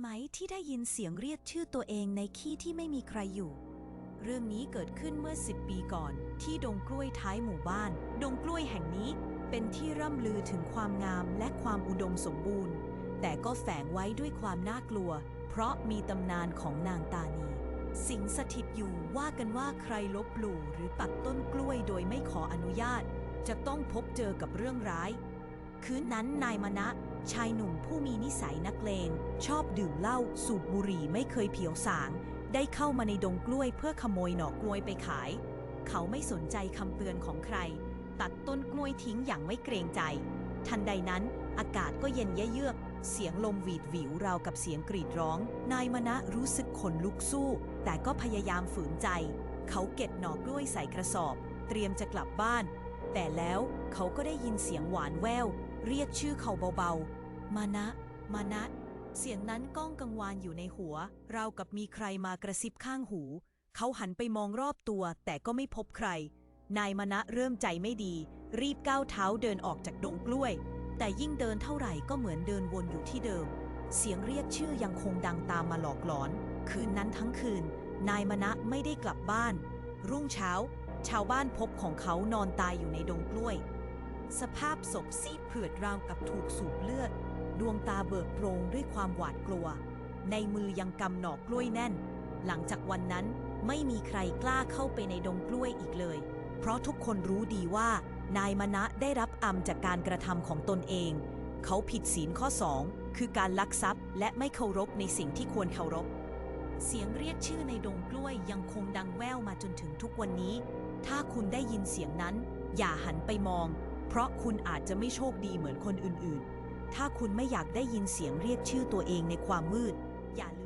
ไหมที่ได้ยินเสียงเรียกชื่อตัวเองในที่ที่ไม่มีใครอยู่ เรื่องนี้เกิดขึ้นเมื่อ 10 ปีก่อน ที่ดงกล้วยท้ายหมู่บ้าน ดงกล้วยแห่งนี้เป็นที่ร่ำลือถึงความงามและความอุดมสมบูรณ์ แต่ก็แฝงไว้ด้วยความน่ากลัว เพราะมีตำนานของนางตานี สิงสถิตอยู่ว่ากันว่าใครลบหลู่หรือตัดต้นกล้วยโดยไม่ขออนุญาต จะต้องพบเจอกับเรื่องร้าย คืนนั้นนายมณะชายหนุ่มผู้มีนิสัยนักเลง ชอบดื่มเหล้าสูบบุหรี่ไม่เคยเผียวสาง ได้เข้ามาในดงกล้วยเพื่อขโมยหน่อกล้วยไปขาย เขาไม่สนใจคำเตือนของใคร ตัดต้นกล้วยทิ้งอย่างไม่เกรงใจ ทันใดนั้น อากาศก็เย็นเยือก เสียงลมหวีดหวิวราวกับเสียงกรีดร้อง นายมณะรู้สึกขนลุกสู้ แต่ก็พยายามฝืนใจ เขาเก็บหน่อกล้วยใส่กระสอบ เตรียมจะกลับบ้าน แต่แล้วเขาก็ได้ยินเสียงหวานแวว เรียกชื่อเขาเบาๆ มานะ มานะ เสียงนั้นก้องกังวานอยู่ในหัว ราวกับมีใครมากระซิบข้างหู เขาหันไปมองรอบตัว แต่ก็ไม่พบใคร นายมณะเริ่มใจไม่ดี รีบก้าวเท้าเดินออกจากดงกล้วย แต่ยิ่งเดินเท่าไหร่ก็เหมือนเดินวนอยู่ที่เดิม เสียงเรียกชื่อยังคงดังตามมาหลอกหลอน คืนนั้นทั้งคืน นายมณะไม่ได้กลับบ้าน รุ่งเช้า ชาวบ้านพบของเขานอนตายอยู่ในดงกล้วย สภาพศพซีดเผือดราวกับถูกสูบเลือด ดวงตาเบิกโพรงด้วยความหวาดกลัว ในมือยังกำหนอกกล้วยแน่น หลังจากวันนั้นไม่มีใครกล้าเข้าไปในดงกล้วยอีกเลย เพราะทุกคนรู้ดีว่า นายมณะได้รับอำจากการกระทำของตนเอง เขาผิดศีลข้อ2คือการลักทรัพย์ และไม่เคารพในสิ่งที่ควรเคารพ เสียงเรียกชื่อในดงกล้วยยังคงดังแว่วมาจนถึงทุกวันนี้ ถ้าคุณได้ยินเสียงนั้น อย่าหันไปมอง เพราะคุณอาจจะไม่โชคดีเหมือนคนอื่นๆ ถ้าคุณไม่อยากได้ยินเสียงเรียกชื่อตัวเองในความมืด อย่าลืม